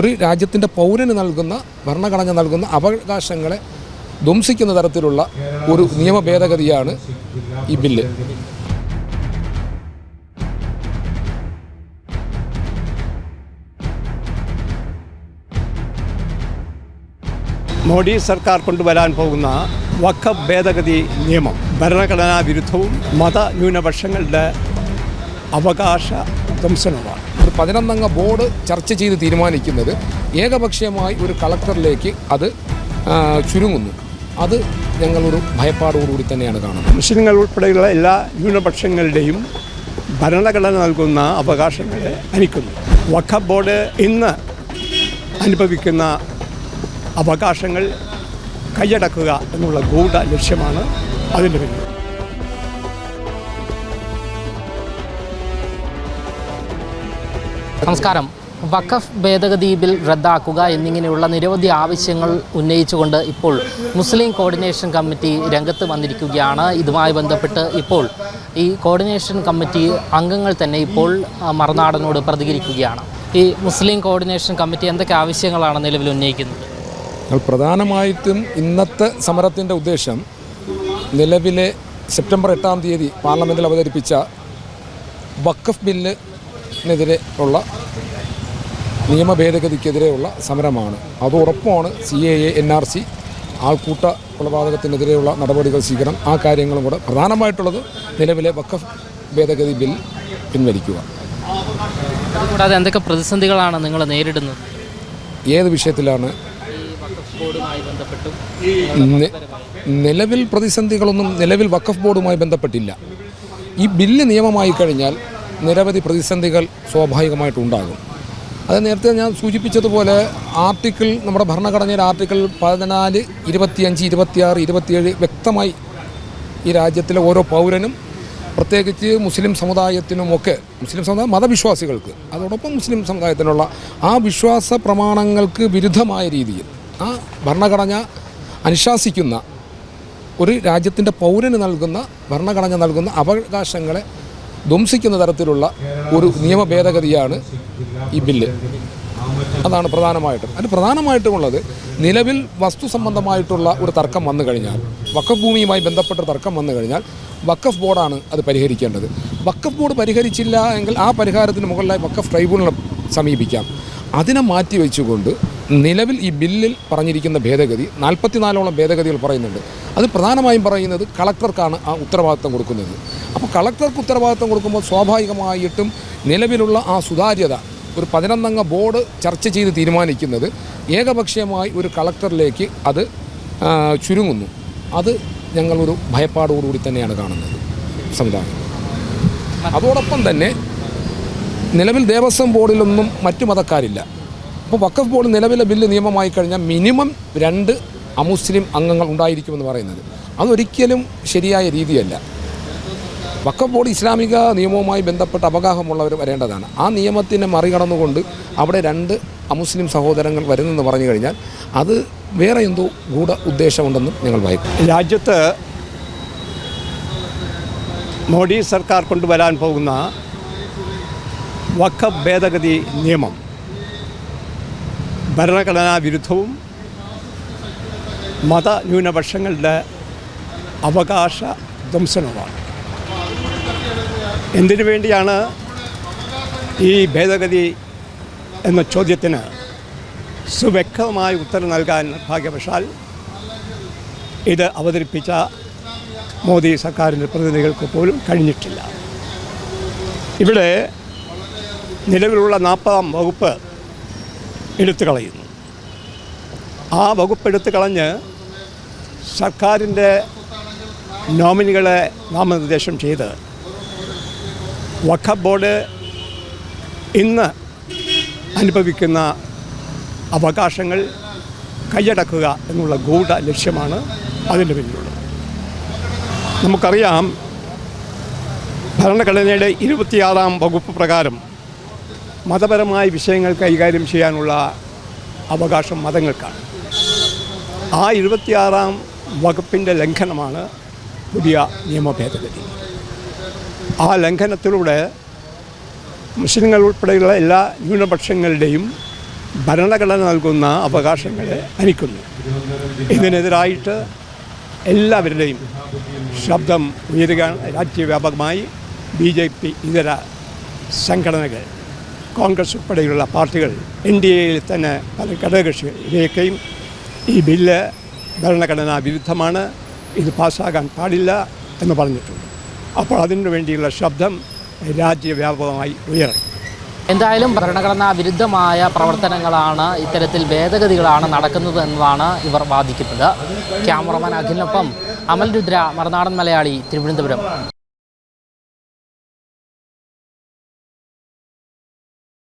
ഒരു രാജ്യത്തിന്റെ പൗരന് നൽകുന്ന ഭരണഘടന നൽകുന്ന അവകാശങ്ങളെ ധ്വംസിക്കുന്ന തരത്തിലുള്ള ഒരു നിയമ ഭേദഗതിയാണ് ഈ ബില്ല്. മോഡി സർക്കാർ കൊണ്ടുവരാൻ പോകുന്ന വഖഫ് ഭേദഗതി നിയമം ഭരണഘടനാ വിരുദ്ധവും മത ന്യൂനപക്ഷങ്ങളുടെ അവകാശ ധ്വംസനവുമാണ്. ഒരു പതിനൊന്നംഗ ബോർഡ് ചർച്ച ചെയ്ത് തീരുമാനിക്കുന്നത് ഏകപക്ഷീയമായി ഒരു കളക്ടറിലേക്ക് അത് ചുരുങ്ങുന്നു. അത് ഞങ്ങളൊരു ഭയപ്പാടോടുകൂടി തന്നെയാണ് കാണുന്നത്. മുസ്ലിങ്ങൾ ഉൾപ്പെടെയുള്ള എല്ലാ ന്യൂനപക്ഷങ്ങളുടെയും ഭരണഘടന നൽകുന്ന അവകാശങ്ങളെ ഹനിക്കുന്നു. വഖഫ് ബോർഡ് ഇന്ന് അനുഭവിക്കുന്ന അവകാശങ്ങൾ കൈയടക്കുക എന്നുള്ള ഗൂഢ ലക്ഷ്യമാണ് അതിന്റെ പിന്നിൽ. നമസ്കാരം. വഖഫ് ഭേദഗതി ബിൽ റദ്ദാക്കുക എന്നിങ്ങനെയുള്ള നിരവധി ആവശ്യങ്ങൾ ഉന്നയിച്ചുകൊണ്ട് ഇപ്പോൾ മുസ്ലിം കോർഡിനേഷൻ കമ്മിറ്റി രംഗത്ത് വന്നിരിക്കുകയാണ്. ഇതുമായി ബന്ധപ്പെട്ട് ഇപ്പോൾ ഈ കോർഡിനേഷൻ കമ്മിറ്റി അംഗങ്ങൾ തന്നെ ഇപ്പോൾ മറുനാടനോട് പ്രതികരിക്കുകയാണ്. ഈ മുസ്ലിം കോർഡിനേഷൻ കമ്മിറ്റി എന്തൊക്കെ ആവശ്യങ്ങളാണ് നിലവിൽ ഉന്നയിക്കുന്നത്? പ്രധാനമായിട്ടും ഇന്നത്തെ സമരത്തിന്റെ ഉദ്ദേശം നിലവിലെ സെപ്റ്റംബർ എട്ടാം തീയതി പാർലമെന്റിൽ അവതരിപ്പിച്ച വഖഫ് ബില്ലിനെതിരെ ഉള്ള നിയമ ഭേദഗതിക്കെതിരെയുള്ള സമരമാണ് അതോടൊപ്പമാണ് C A A N R C ആൾക്കൂട്ട കൊലപാതകത്തിനെതിരെയുള്ള നടപടികൾ സ്വീകരണം. ആ കാര്യങ്ങളും കൂടെ പ്രധാനമായിട്ടുള്ളത് നിലവിലെ വഖഫ് ഭേദഗതി ബിൽ പിൻവലിക്കുക. കൂടാതെ എന്തൊക്കെ പ്രതിസന്ധികളാണ് നിങ്ങൾ നേരിടുന്നത്? ഏത് വിഷയത്തിലാണ്? നിലവിൽ പ്രതിസന്ധികളൊന്നും നിലവിൽ വക്കഫ് ബോർഡുമായി ബന്ധപ്പെട്ടില്ല. ഈ ബില്ല് നിയമമായി കഴിഞ്ഞാൽ നിരവധി പ്രതിസന്ധികൾ സ്വാഭാവികമായിട്ടുണ്ടാകും. അത് നേരത്തെ ഞാൻ സൂചിപ്പിച്ചതുപോലെ ആർട്ടിക്കിൾ നമ്മുടെ ഭരണഘടനയുടെ ആർട്ടിക്കിൾ പതിനാല് ഇരുപത്തിയഞ്ച് ഇരുപത്തിയാറ് ഇരുപത്തിയേഴ് വ്യക്തമായി ഈ രാജ്യത്തിലെ ഓരോ പൗരനും പ്രത്യേകിച്ച് മുസ്ലിം സമുദായത്തിനുമൊക്കെ മുസ്ലിം സമുദായ മതവിശ്വാസികൾക്ക് അതോടൊപ്പം മുസ്ലിം സമുദായത്തിനുള്ള ആ വിശ്വാസ പ്രമാണങ്ങൾക്ക് വിരുദ്ധമായ രീതിയിൽ ആ ഭരണഘടന അനുശാസിക്കുന്ന ഒരു രാജ്യത്തിന്റെ പൗരന് നൽകുന്ന ഭരണഘടന നൽകുന്ന അവകാശങ്ങളെ ധ്വംസിക്കുന്ന തരത്തിലുള്ള ഒരു നിയമ ഭേദഗതിയാണ് ഈ ബില്ല്. അതാണ് പ്രധാനമായിട്ടും. അതിന് പ്രധാനമായിട്ടുമുള്ളത് നിലവിൽ വസ്തു സംബന്ധമായിട്ടുള്ള ഒരു തർക്കം വന്നു കഴിഞ്ഞാൽ വക്കഫ് ഭൂമിയുമായി ബന്ധപ്പെട്ട തർക്കം വന്നു കഴിഞ്ഞാൽ വക്കഫ് ബോർഡാണ് അത് പരിഹരിക്കേണ്ടത്. വക്കഫ് ബോർഡ് പരിഹരിച്ചില്ല എങ്കിൽ ആ പരിഹാരത്തിന് മുകളിലായി വക്കഫ് ട്രൈബ്യൂണലിനെ സമീപിക്കാം. അതിനെ മാറ്റി വെച്ചുകൊണ്ട് നിലവിൽ ഈ ബില്ലിൽ പറഞ്ഞിരിക്കുന്ന ഭേദഗതി നാൽപ്പത്തിനാലോളം ഭേദഗതികൾ പറയുന്നുണ്ട്. അത് പ്രധാനമായും പറയുന്നത് കളക്ടർക്കാണ് ആ ഉത്തരവാദിത്തം കൊടുക്കുന്നത്. അപ്പോൾ കളക്ടർക്ക് ഉത്തരവാദിത്വം കൊടുക്കുമ്പോൾ സ്വാഭാവികമായിട്ടും നിലവിലുള്ള ആ സുതാര്യത ഒരു പതിനൊന്നംഗ ബോർഡ് ചർച്ച ചെയ്ത് തീരുമാനിക്കുന്നത് ഏകപക്ഷീയമായി ഒരു കളക്ടറിലേക്ക് അത് ചുരുങ്ങുന്നു. അത് ഞങ്ങളൊരു ഭയപ്പാടോടുകൂടി തന്നെയാണ് കാണുന്നത് സംവിധാനം അതോടൊപ്പം തന്നെ നിലവിൽ ദേവസ്വം ബോർഡിലൊന്നും മറ്റു മതക്കാരില്ല. അപ്പോൾ വക്കഫ് ബോർഡ് നിലവിലെ ബില്ല് നിയമമായി കഴിഞ്ഞാൽ മിനിമം രണ്ട് അമുസ്ലിം അംഗങ്ങൾ ഉണ്ടായിരിക്കുമെന്ന് പറയുന്നത്. അതൊരിക്കലും ശരിയായ രീതിയല്ല. വഖഫ് ബോർഡ് ഇസ്ലാമിക നിയമവുമായി ബന്ധപ്പെട്ട അവഗാഹമുള്ളവർ വരേണ്ടതാണ്. ആ നിയമത്തിനെ മറികടന്നുകൊണ്ട് അവിടെ രണ്ട് അമുസ്ലിം സഹോദരങ്ങൾ വരുന്നെന്ന് പറഞ്ഞു കഴിഞ്ഞാൽ അത് വേറെ എന്തോ ഗൂഢ ഉദ്ദേശമുണ്ടെന്നും ഞങ്ങൾ വായിക്കും. രാജ്യത്ത് മോഡി സർക്കാർ കൊണ്ടുവരാൻ പോകുന്ന വഖഫ് ഭേദഗതി നിയമം ഭരണഘടനാ വിരുദ്ധവും മത ന്യൂനപക്ഷങ്ങളുടെ അവകാശ ധ്വംസനവുമാണ് എന്തിനു വേണ്ടിയാണ് ഈ ഭേദഗതി എന്ന ചോദ്യത്തിന് സുവ്യക്തമായ ഉത്തരം നൽകാൻ ഭാഗ്യവശാൽ ഇത് അവതരിപ്പിച്ച മോദി സർക്കാരിന്റെ പ്രതിനിധികൾക്ക് പോലും കഴിഞ്ഞിട്ടില്ല. ഇവിടെ നിലവിലുള്ള നാൽപ്പതാം വകുപ്പ് എടുത്തു കളയുന്നു. ആ വകുപ്പ് എടുത്തു കളഞ്ഞ് സർക്കാരിന്റെ നോമിനികളെ നാമനിർദ്ദേശം ചെയ്ത് വഖഫ് ബോർഡ് ഇന്ന് അനുഭവിക്കുന്ന അവകാശങ്ങൾ കൈയടക്കുക എന്നുള്ള ഗൂഢ ലക്ഷ്യമാണ് അതിന്റെ പിന്നിലുള്ളത്. നമുക്കറിയാം ഭരണഘടനയുടെ ഇരുപത്തിയാറാം വകുപ്പ് പ്രകാരം മതപരമായ വിഷയങ്ങൾ കൈകാര്യം ചെയ്യാനുള്ള അവകാശം മതങ്ങൾക്കാണ്. ആ ഇരുപത്തിയാറാം വകുപ്പിന്റെ ലംഘനമാണ് പുതിയ നിയമ ഭേദഗതി ആ ലംഘനത്തിലൂടെ മുസ്ലിങ്ങൾ ഉൾപ്പെടെയുള്ള എല്ലാ ന്യൂനപക്ഷങ്ങളുടെയും ഭരണഘടന നൽകുന്ന അവകാശങ്ങളെ ഹനിക്കുന്നു. ഇതിനെതിരായിട്ട് എല്ലാവരുടെയും ശബ്ദം ഉയരുകയാണ് രാജ്യവ്യാപകമായി ബി ജെ പി ഇതര സംഘടനകൾ കോൺഗ്രസ് ഉൾപ്പെടെയുള്ള പാർട്ടികൾ എൻ ഡി എയിൽ തന്നെ പല ഘടകകക്ഷികൾ ഈ ബില്ല് ഭരണഘടനാ വിരുദ്ധമാണ് ഇത് പാസ്സാകാൻ പാടില്ല എന്ന് പറഞ്ഞിട്ടുണ്ട്. അപ്പോൾ അതിനു വേണ്ടിയുള്ള ശബ്ദം രാജ്യവ്യാപകമായി ഉയരണം എന്തായാലും ഭരണഘടനാ വിരുദ്ധമായ പ്രവർത്തനങ്ങളാണ് ഇത്തരത്തിൽ ഭേദഗതികളാണ് നടക്കുന്നത് എന്നതാണ് ഇവർ വാദിക്കുന്നത്. ക്യാമറമാൻ അഖിലിനൊപ്പം അമൽ രുദ്ര മറുനാടൻ മലയാളി തിരുവനന്തപുരം.